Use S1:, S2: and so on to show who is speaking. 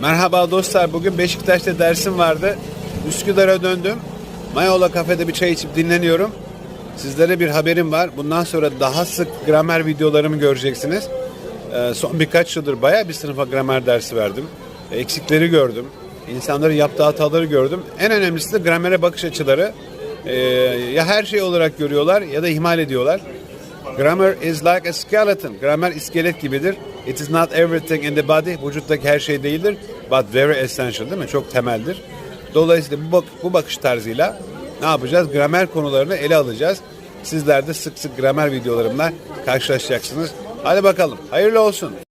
S1: Merhaba dostlar. Bugün Beşiktaş'ta dersim vardı. Üsküdar'a döndüm. Mayola kafede bir çay içip dinleniyorum. Sizlere bir haberim var. Bundan sonra daha sık gramer videolarımı göreceksiniz. Ee, son birkaç yıldır bayağı bir sınıfa gramer dersi verdim. Eksikleri gördüm. İnsanların yaptığı hataları gördüm. En önemlisi de gramere bakış açıları. Ee, ya her şey olarak görüyorlar ya da ihmal ediyorlar. Grammar is like a skeleton. Gramer iskelet gibidir. It is not everything in the body. Vücuttaki her şey değildir. But very essential değil mi? Çok temeldir. Dolayısıyla bu, bak bu bakış tarzıyla ne yapacağız? Gramer konularını ele alacağız. Sizler de sık sık gramer videolarımla karşılaşacaksınız. Hadi bakalım. Hayırlı olsun.